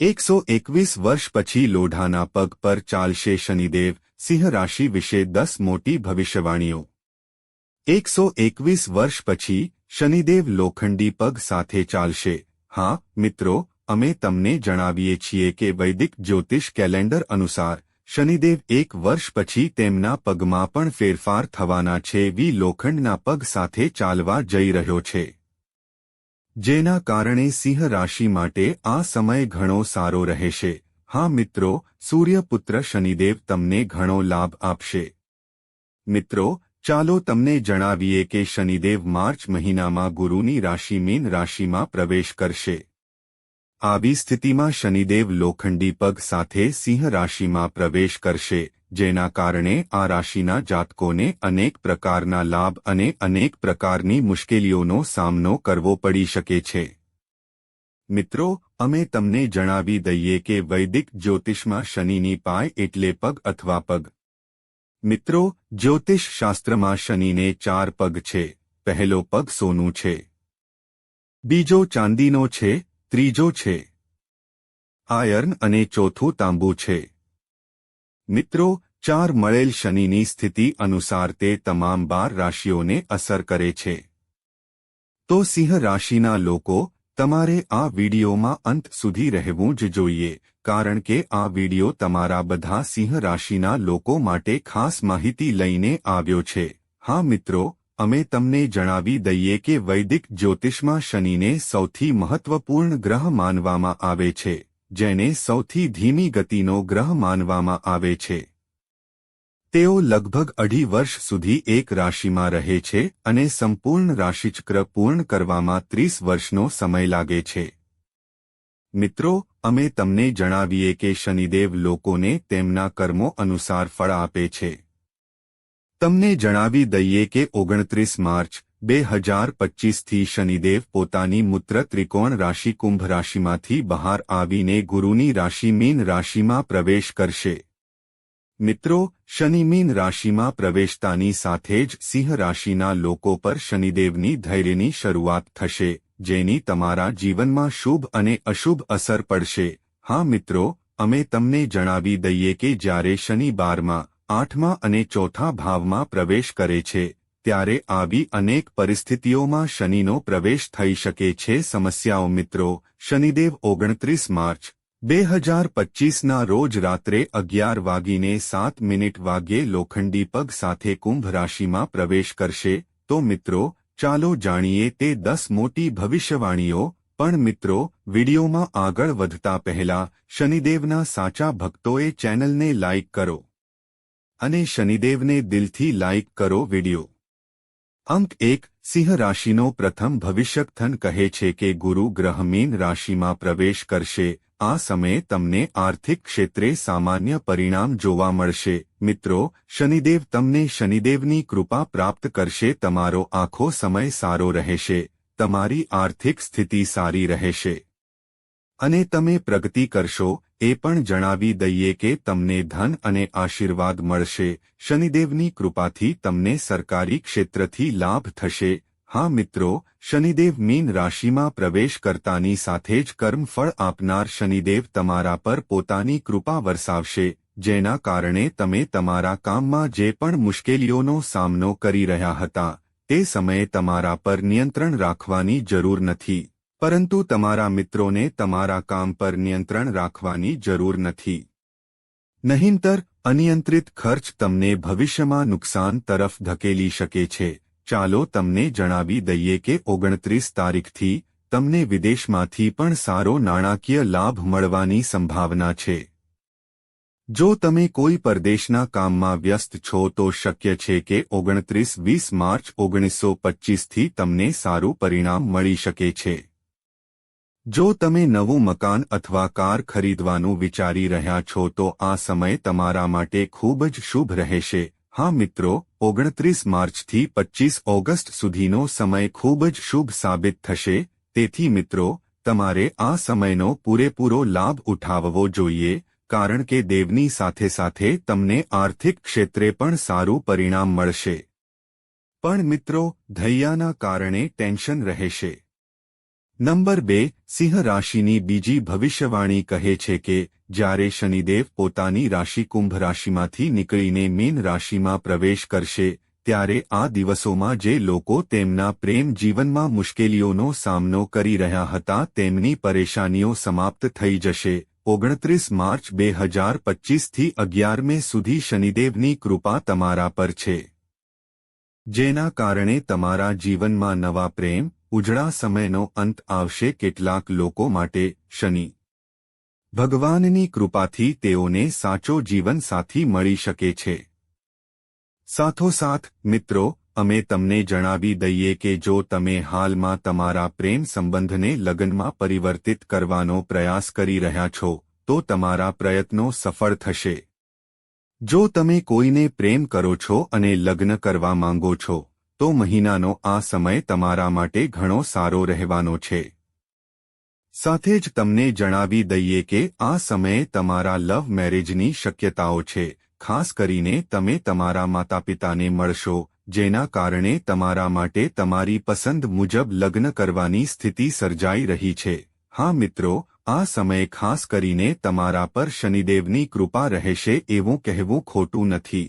એકસો એકવીસ વર્ષ પછી લોઢાના પગ પર ચાલશે શનિદેવ, સિંહ રાશિ વિશે દસ મોટી ભવિષ્યવાણીઓ. એકસો એકવીસ વર્ષ પછી શનિદેવ લોખંડી પગ સાથે ચાલશે. હા, મિત્રો, અમે તમને જણાવીએ છીએ કે વૈદિક જ્યોતિષ કેલેન્ડર અનુસાર શનિદેવ એક વર્ષ પછી તેમના પગમાં પણ ફેરફાર થવાના છે. વી લોખંડના પગ સાથે ચાલવા જઈ રહ્યો છે. જેના કારણે સિંહ રાશિ માટે આ સમય ઘણો સારો રહેશે. હા મિત્રો, સૂર્યપુત્ર શનિદેવ તમને ઘણો લાભ આપશે. મિત્રો, ચાલો તમને જણાવીએ કે શનિદેવ માર્ચ મહિનામાં ગુરુની રાશિ મીન રાશિમાં પ્રવેશ કરશે. આવી સ્થિતિમાં શનિદેવ લોખંડી પગ સાથે સિંહ રાશિમાં પ્રવેશ કરશે, જેના કારણે આ રાશિના જાતકોને અનેક પ્રકારના લાભ અને અનેક પ્રકારની મુશ્કેલીઓનો સામનો કરવો પડી શકે છે. મિત્રો, અમે તમને જણાવી દઈએ કે વૈદિક જ્યોતિષમાં શનિની પાય એટલે પગ અથવા પગ. મિત્રો, જ્યોતિષ શાસ્ત્રમાં શનિને ચાર પગ છે, પહેલો પગ સોનું છે. બીજો ચાંદીનો છે ત્રીજો છે. આયર્ન અને ચોથું તાંબુ છે. મિત્રો, ચાર મળેલ શનિની સ્થિતિ અનુસાર તે તમામ બાર રાશિઓને અસર કરે છે. તો સિંહ રાશિના લોકો, તમારે આ વિડીયોમાં અંત સુધી રહેવું જ જોઈએ, કારણ કે આ વીડિયો તમારા બધા સિંહ રાશિના લોકો માટે ખાસ માહિતી લઈને આવ્યો છે. હા મિત્રો અમે તમને જણાવી દઈએ કે વૈદિક જ્યોતિષમાં શનિને સૌથી મહત્વપૂર્ણ ગ્રહ માનવામાં આવે છે, જેને સૌથી ધીમી ગતિનો ગ્રહ માનવામાં આવે છે. તેઓ લગભગ અઢી વર્ષ સુધી એક રાશિમાં રહે છે અને સંપૂર્ણ રાશિચક્ર પૂર્ણ કરવામાં ત્રીસ વર્ષનો સમય લાગે છે. મિત્રો, અમે તમને જણાવીએ કે શનિદેવ લોકોને તેમના કર્મો અનુસાર ફળ આપે છે. તમને જણાવી દઈએ કે ઓગણત્રીસ માર્ચ, બે હજાર પચ્ચીસથી શનિદેવ પોતાની મૂત્ર ત્રિકોણ રાશિ કુંભ રાશિમાંથી બહાર આવીને ગુરુની રાશિ મીન રાશિમાં પ્રવેશ કરશે. મિત્રો શનિમીન રાશિમાં પ્રવેશતાની સાથે જ સિંહ રાશિના લોકો પર શનિદેવની ધૈર્યની શરૂઆત થશે, જેની તમારા જીવનમાં શુભ અને અશુભ અસર પડશે. હા મિત્રો, અમે તમને જણાવી દઈએ કે જ્યારે શનિ બારમાં આઠમા અને ચોથા ભાવમાં પ્રવેશ કરે છે, ત્યારે આવી અનેક પરિસ્થિતિઓમાં શનિનો પ્રવેશ થઈ શકે છે. સમસ્યાઓ મિત્રો, શનિદેવ ઓગણત્રીસ માર્ચ, બે હજાર પચ્ચીસના રોજ રાત્રે અગિયાર વાગીને સાત મિનિટ વાગ્યે લોખંડી પગ સાથે કુંભ રાશિમાં પ્રવેશ કરશે. તો મિત્રો, ચાલો જાણીએ તે દસ મોટી ભવિષ્યવાણીઓ. પણ મિત્રો, વિડીયોમાં આગળ વધતા પહેલા શનિદેવના સાચા ભક્તોએ ચેનલને લાઇક કરો. અને શનિદેવને દિલથી લાઇક કરો વિડિયો. અંક એક, સિંહ રાશિનો પ્રથમ ભવિષ્યકથન કહે છે કે ગુરુ ગ્રહ મીન રાશિમાં પ્રવેશ કરશે. આ સમયે તમને આર્થિક ક્ષેત્રે સામાન્ય પરિણામ જોવા મળશે. મિત્રો, શનિદેવ તમને શનિદેવની કૃપા પ્રાપ્ત કરશે. તમારો આખો સમય સારો રહેશે. તમારી આર્થિક સ્થિતિ સારી રહેશે. અને તમે પ્રગતિ કરશો. એ પણ જણાવી દઈએ કે તમને ધન અને આશીર્વાદ મળશે. શનિદેવની કૃપાથી તમને સરકારી ક્ષેત્રથી લાભ થશે. હા મિત્રો, શનિદેવ મીન રાશિમાં પ્રવેશ કરતાની સાથે જ કર્મફળ આપનાર શનિદેવ તમારા પર પોતાની કૃપા વરસાવશે, જેના કારણે તમે તમારા કામમાં જે પણ મુશ્કેલીઓનો સામનો કરી રહ્યા હતા, તે સમયે તમારા પર નિયંત્રણ રાખવાની જરૂર નથી. પરંતુ તમારા મિત્રોને તમારા કામ પર નિયંત્રણ રાખવાની જરૂર નથી. નહીંતર, અનિયંત્રિત ખર્ચ તમને ભવિષ્યમાં નુકસાન તરફ ધકેલી શકે છે. ચાલો તમને જણાવી દઈએ કે ઓગણત્રીસ તારીખથી તમને વિદેશમાંથી પણ સારો નાણાકીય લાભ મળવાની સંભાવના છે. જો તમે કોઈ પરદેશના કામમાં વ્યસ્ત છો તો શક્ય છે કે ઓગણત્રીસ વીસ માર્ચ ઓગણીસો પચ્ચીસથી તમને સારું પરિણામ મળી શકે છે. જો તમે નવું મકાન અથવા કાર ખરીદવાનું વિચારી રહ્યા છો તો આ સમય તમારા માટે ખૂબ જ શુભ રહેશે. હા મિત્રો, ઓગણત્રીસ માર્ચથી પચ્ચીસ ઓગસ્ટ સુધીનો સમય ખૂબ જ શુભ સાબિત થશે. તેથી મિત્રો, તમારે આ સમયનો પૂરેપૂરો લાભ ઉઠાવવો જોઈએ, કારણ કે દેવની સાથે સાથે તમને આર્થિક ક્ષેત્રે પણ સારું પરિણામ મળશે. પણ મિત્રો, ધૈયાના કારણે ટેન્શન રહેશે. નંબર બે, સિંહ રાશિની બીજી ભવિષ્યવાણી કહે છે કે, જ્યારે શનિદેવ પોતાની રાશિ કુંભ રાશિમાંથી નીકળીને મીન રાશિમાં પ્રવેશ કરશે, ત્યારે આ દિવસોમાં જે લોકો તેમના પ્રેમ જીવનમાં મુશ્કેલીઓનો સામનો કરી રહ્યા હતા તેમની પરેશાનીઓ સમાપ્ત થઈ જશે. ઓગણત્રીસ માર્ચ બે હજાર પચીસથી અગિયાર મે સુધી શનિદેવની કૃપા તમારા પર છે. જેના કારણે તમારા જીવનમાં નવા પ્રેમ ઉજળા સમયનો અંત આવશે કેટલાક લોકો માટે શનિ. ભગવાનની કૃપાથી તેઓને સાચો જીવનસાથી મળી શકે છે. સાથોસાથ, મિત્રો, અમે તમને જણાવી દઈએ કે જો તમે હાલમાં તમારા પ્રેમ સંબંધને લગ્નમાં પરિવર્તિત કરવાનો પ્રયાસ કરી રહ્યા છો, તો તમારા પ્રયત્નો સફળ થશે. જો તમે કોઈને પ્રેમ કરો છો અને લગ્ન કરવા માંગો છો તો મહિનાનો આ સમય તમારા માટે ઘણો સારો રહેવાનો છે. સાથે જ તમને જણાવી દઈએ કે આ સમયે તમારા લવ મેરેજની શક્યતાઓ છે. ખાસ કરીને તમે તમારા માતાપિતાને મળશો, જેના કારણે તમારા માટે તમારી પસંદ મુજબ લગ્ન કરવાની સ્થિતિ સર્જાઈ રહી છે. હા મિત્રો, આ સમયે ખાસ કરીને તમારા પર શનિદેવની કૃપા રહેશે એવું કહેવું ખોટું નથી.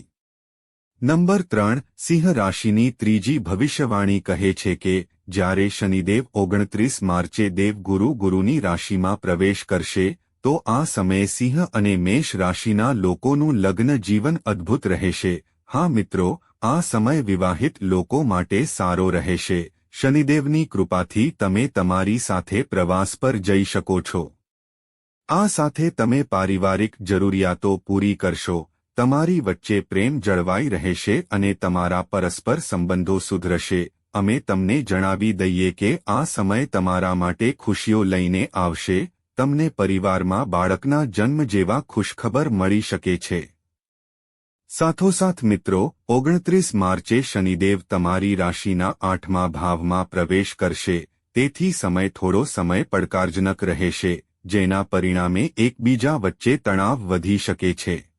નંબર ત્રણ, સિંહ રાશિની ત્રીજી ભવિષ્યવાણી કહે છે કે, જ્યારે શનિદેવ ઓગણત્રીસ માર્ચે દેવગુરુ ગુરુની રાશિમાં પ્રવેશ કરશે, તો આ સમયે સિંહ અને મેષ રાશિના લોકોનું લગ્ન જીવન અદ્ભુત રહેશે. હા મિત્રો, આ સમય વિવાહિત લોકો માટે સારો રહેશે. શનિદેવની કૃપાથી તમે તમારી સાથે પ્રવાસ પર જઈ શકો છો. આ સાથે તમે પારિવારિક જરૂરિયાતો પૂરી કરશો. તમારી વચ્ચે પ્રેમ જળવાઈ રહેશે અને તમારા પરસ્પર સંબંધો સુધરશે. અમે તમને જણાવી દઈએ કે આ સમય તમારા માટે ખુશીઓ લઈને આવશે. તમને પરિવારમાં બાળકના જન્મ જેવા ખુશખબર મળી શકે છે. સાથોસાથ મિત્રો, ઓગણત્રીસ માર્ચે શનિદેવ તમારી રાશિના આઠમા ભાવમાં પ્રવેશ કરશે. તેથી સમય થોડો સમય પડકારજનક રહેશે, જેના પરિણામે એકબીજા વચ્ચે તણાવ વધી શકે છે.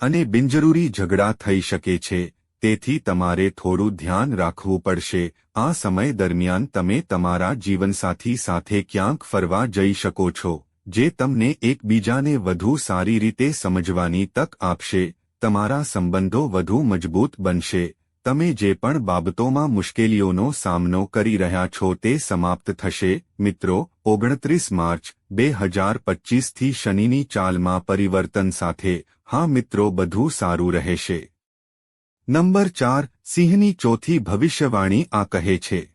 અને બિનજરૂરી ઝઘડા થઈ શકે છે, તેથી તમારે થોડું ધ્યાન રાખવું પડશે. આ સમય દરમિયાન તમે તમારા જીવનસાથી સાથે ક્યાંક ફરવા જઈ શકો છો, જે તમને એકબીજાને વધુ સારી રીતે સમજવાની તક આપશે. તમારા સંબંધો વધુ મજબૂત બનશે. તમે જે પણ બાબતોમાં મુશ્કેલીઓનો સામનો કરી રહ્યા છો તે સમાપ્ત થશે. મિત્રો, ઓગણત્રીસ માર્ચ, બે હજાર પચીસથી શનિની ચાલમાં પરિવર્તન સાથે હા મિત્રો બધું સારું રહેશે. નંબર ચાર, સિંહની ચોથી ભવિષ્યવાણી આ કહે છે.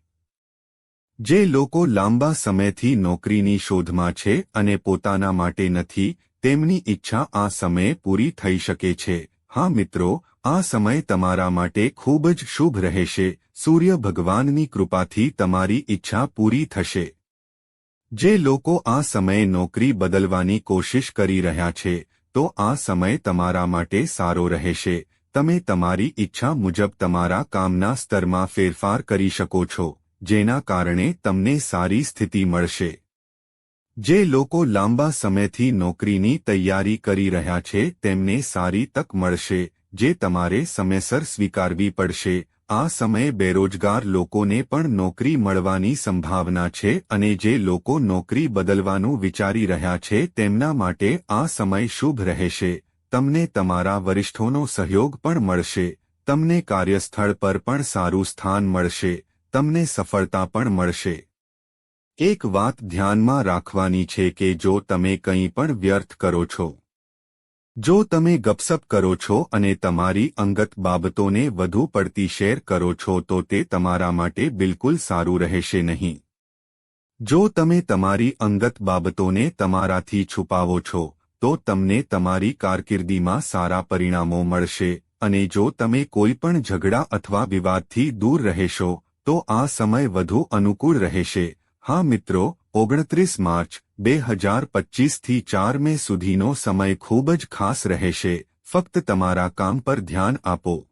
જે લોકો લાંબા સમયથી નોકરીની શોધમાં છે અને પોતાના માટે નથી, તેમની ઈચ્છા આ સમયે પૂરી થઈ શકે છે. હા મિત્રો, આ સમય તમારા માટે ખૂબ જ શુભ રહેશે. સૂર્ય ભગવાનની કૃપાથી તમારી ઈચ્છા પૂરી થશે. જે લોકો આ સમયે નોકરી બદલવાની કોશિશ કરી રહ્યા છે તો આ સમય તમારા માટે સારો રહેશે. તમે તમારી ઈચ્છા મુજબ તમારા કામના સ્તરમાં ફેરફાર કરી શકો છો, જેના કારણે તમને સારી સ્થિતિ મળશે. જે લોકો લાંબા સમયથી નોકરીની તૈયારી કરી રહ્યા છે, તેમને સારી તક મળશે, જે તમારે સમયસર સ્વીકારવી પડશે. આ સમયે બેરોજગાર લોકોને પણ નોકરી મળવાની સંભાવના છે અને જે લોકો નોકરી બદલવાનું વિચારી રહ્યા છે તેમના માટે આ સમય શુભ રહેશે. તમને તમારા વરિષ્ઠોનો સહયોગ પણ મળશે. તમને કાર્યસ્થળ પર પણ સારું સ્થાન મળશે. તમને સફળતા પણ મળશે. એક વાત ધ્યાનમાં રાખવાની છે કે જો તમે કંઈ પણ વ્યર્થ કરો છો જો તમે ગપસપ કરો છો અને તમારી અંગત બાબતોને વધુ પડતી શેર કરો છો તો તે તમારા માટે બિલકુલ સારું રહેશે નહીં. જો તમે તમારી અંગત બાબતોને તમારાથી છુપાવો છો, તો તમને તમારી કારકિર્દીમાં સારા પરિણામો મળશે અને જો તમે કોઈ પણ ઝઘડા અથવા વિવાદથી દૂર રહેશો, તો આ સમય વધુ અનુકૂળ રહેશે. હા મિત્રો, ઓગણત્રીસ માર્ચ બે હજાર પચીસથી ચાર મે સુધીનો સમય ખૂબ જ ખાસ રહેશે. ફક્ત તમારા કામ પર ધ્યાન આપો.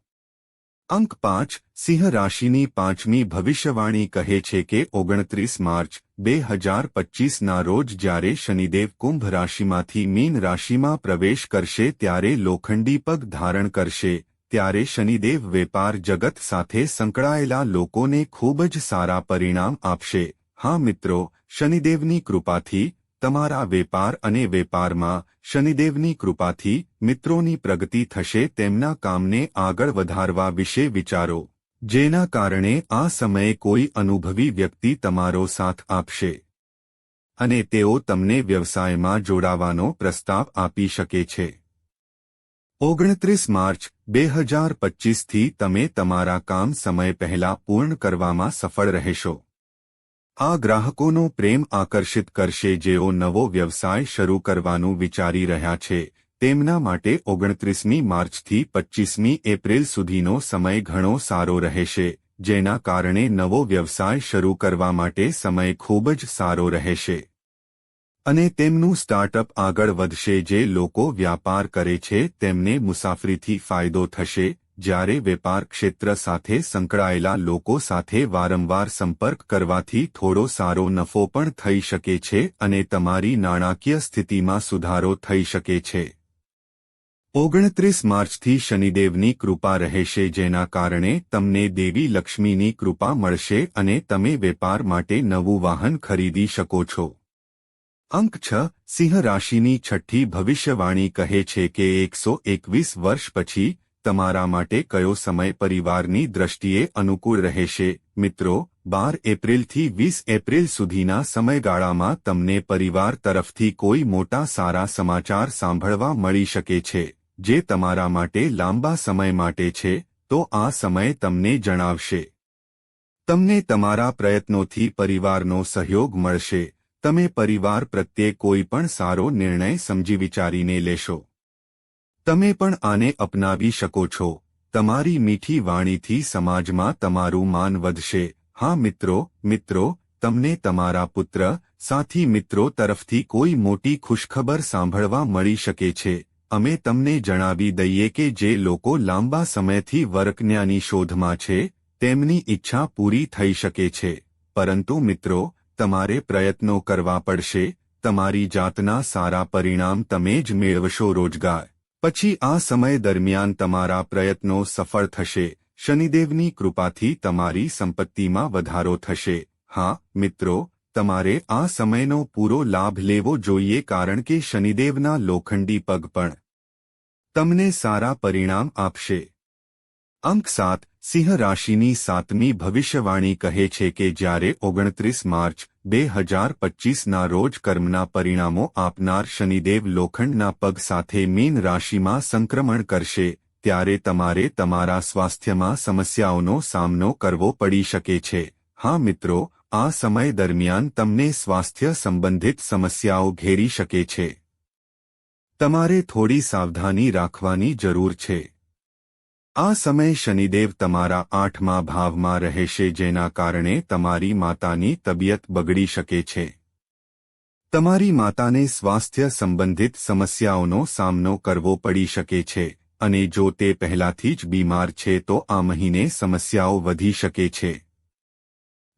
અંક પાંચ, સિંહ રાશિની પાંચમી ભવિષ્યવાણી કહે છે કે ઓગણત્રીસ માર્ચ, બે હજાર પચીસના રોજ જ્યારે શનિદેવ કુંભ રાશિમાંથી મીન રાશિમાં પ્રવેશ કરશે ત્યારે લોખંડી પગ ધારણ કરશે. ત્યારે શનિદેવ વેપાર જગત સાથે સંકળાયેલા લોકોને ખૂબ જ સારા પરિણામ આપશે. હા મિત્રો, શનિદેવની કૃપાથી તમારા વેપાર અને વેપારમાં શનિદેવની કૃપાથી મિત્રોની પ્રગતિ થશે, તેમના કામને આગળ વધારવા વિશે વિચારો. જેના કારણે આ સમયે કોઈ અનુભવી વ્યક્તિ તમારો સાથ આપશે. અને તેઓ તમને વ્યવસાયમાં જોડાવાનો પ્રસ્તાવ આપી શકે છે. ઓગણત્રીસ માર્ચ, બે હજાર પચીસથી તમે તમારા કામ સમય પહેલા પૂર્ણ કરવામાં સફળ રહેશો. આ ગ્રાહકોનો પ્રેમ આકર્ષિત કરશે જેઓ નવો વ્યવસાય શરૂ કરવાનું વિચારી રહ્યા છે. તેમના માટે ઓગણત્રીસમી માર્ચથી પચ્ચીસમી એપ્રિલ સુધીનો સમય ઘણો સારો રહેશે, જેના કારણે નવો વ્યવસાય શરૂ કરવા માટે સમય ખૂબ જ સારો રહેશે. અને તેમનું સ્ટાર્ટઅપ આગળ વધશે જે લોકો વ્યાપાર કરે છે, તેમને મુસાફરીથી ફાયદો થશે જ્યારે વેપાર ક્ષેત્ર સાથે સંકળાયેલા લોકો સાથે વારંવાર સંપર્ક કરવાથી થોડો સારો નફો પણ થઈ શકે છે અને તમારી નાણાકીય સ્થિતિમાં સુધારો થઈ શકે છે. ઓગણત્રીસ માર્ચથી શનિદેવની કૃપા રહેશે જેના કારણે તમને દેવી લક્ષ્મીની કૃપા મળશે અને તમે વેપાર માટે નવું વાહન ખરીદી શકો છો. અંક છ, સિંહ રાશિની છઠ્ઠી ભવિષ્યવાણી કહે છે કે એકસો એકવીસ વર્ષ પછી તમારા માટે કયો સમય પરિવારની દ્રષ્ટિએ અનુકૂળ રહેશે? મિત્રો, બાર એપ્રિલથી વીસ એપ્રિલ સુધીના સમયગાળામાં તમને પરિવાર તરફથી કોઈ મોટા સારા સમાચાર સાંભળવા મળી શકે છે, જે તમારા માટે લાંબા સમય માટે છે, તો આ સમય તમને જણાવશે. તમને તમારા પ્રયત્નોથી પરિવારનો સહયોગ મળશે. તમે પરિવાર પ્રત્યે કોઈ પણ સારો નિર્ણય સમજી વિચારીને લેશો. તમે પણ આને અપનાવી શકો છો. તમારી મીઠી વાણીથી સમાજમાં તમારું માન વધશે. હા, મિત્રો મિત્રો, તમને તમારા પુત્ર, સાથી મિત્રો તરફથી કોઈ મોટી ખુશખબર સાંભળવા મળી શકે છે. અમે તમને જણાવી દઈએ કે જે લોકો લાંબા સમયથી વર્કન્યાની શોધમાં છે, તેમની ઈચ્છા પૂરી થઈ શકે છે. પરંતુ મિત્રો, તમારે પ્રયત્નો કરવા પડશે. તમારી જાતના સારા પરિણામ તમે જ મેળવશો રોજગાર. પછી આ સમય દરમિયાન તમારા પ્રયત્નો સફળ થશે. શનિદેવની કૃપાથી તમારી સંપત્તિમાં વધારો થશે. હા, મિત્રો, તમારે આ સમયનો પૂરો લાભ લેવો જોઈએ કારણ કે શનિદેવના લોખંડી પગ પણ તમને સારા પરિણામ આપશે. અંક સાત. સિંહ રાશિની સાતમી ભવિષ્યવાણી કહે છે કે જ્યારે ઓગણત્રીસ માર્ચ બે હજાર પચીસના રોજ કર્મના પરિણામો આપનાર શનિદેવ લોખંડના પગ સાથે મીન રાશિમાં સંક્રમણ કરશે, ત્યારે તમારે તમારા સ્વાસ્થ્યમાં સમસ્યાઓનો સામનો કરવો પડી શકે છે. હા મિત્રો, આ સમય દરમિયાન તમને સ્વાસ્થ્ય સંબંધિત સમસ્યાઓ ઘેરી શકે છે. તમારે થોડી સાવધાની રાખવાની જરૂર છે. આ સમય શનિદેવ તમારા આઠમા ભાવમાં રહેશે જેના કારણે તમારી માતાની તબિયત બગડી શકે છે. તમારી માતાને સ્વાસ્થ્ય સંબંધિત સમસ્યાઓનો સામનો કરવો પડી શકે છે, અને જો તે પહેલાથી જ બીમાર છે તો આ મહિને સમસ્યાઓ વધી શકે છે.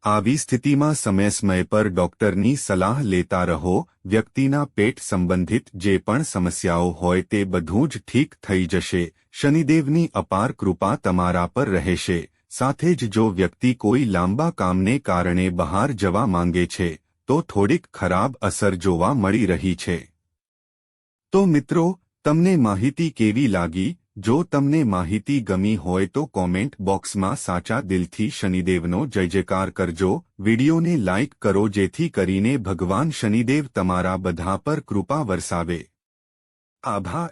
આવી સ્થિતિમાં સમય સમય પર ડોક્ટરની સલાહ લેતા રહો, વ્યક્તિના પેટ સંબંધિત જે પણ સમસ્યાઓ હોય તે બધું જ ઠીક થઈ જશે. શનિદેવની અપાર કૃપા તમારા પર રહેશે. સાથે જ જો વ્યક્તિ કોઈ લાંબા કામને કારણે બહાર જવા માંગે છે, તો થોડીક ખરાબ અસર જોવા મળી રહી છે. તો મિત્રો, તમને માહિતી કેવી લાગી? જો તમને માહિતી ગમી હોય તો કોમેન્ટ બોક્સમાં સાચા દિલથી શનિદેવનો જય જયકાર કરજો. વિડીયોને લાઇક કરો જેથી કરીને ભગવાન શનિદેવ તમારા બધા પર કૃપા વરસાવે. આભાર.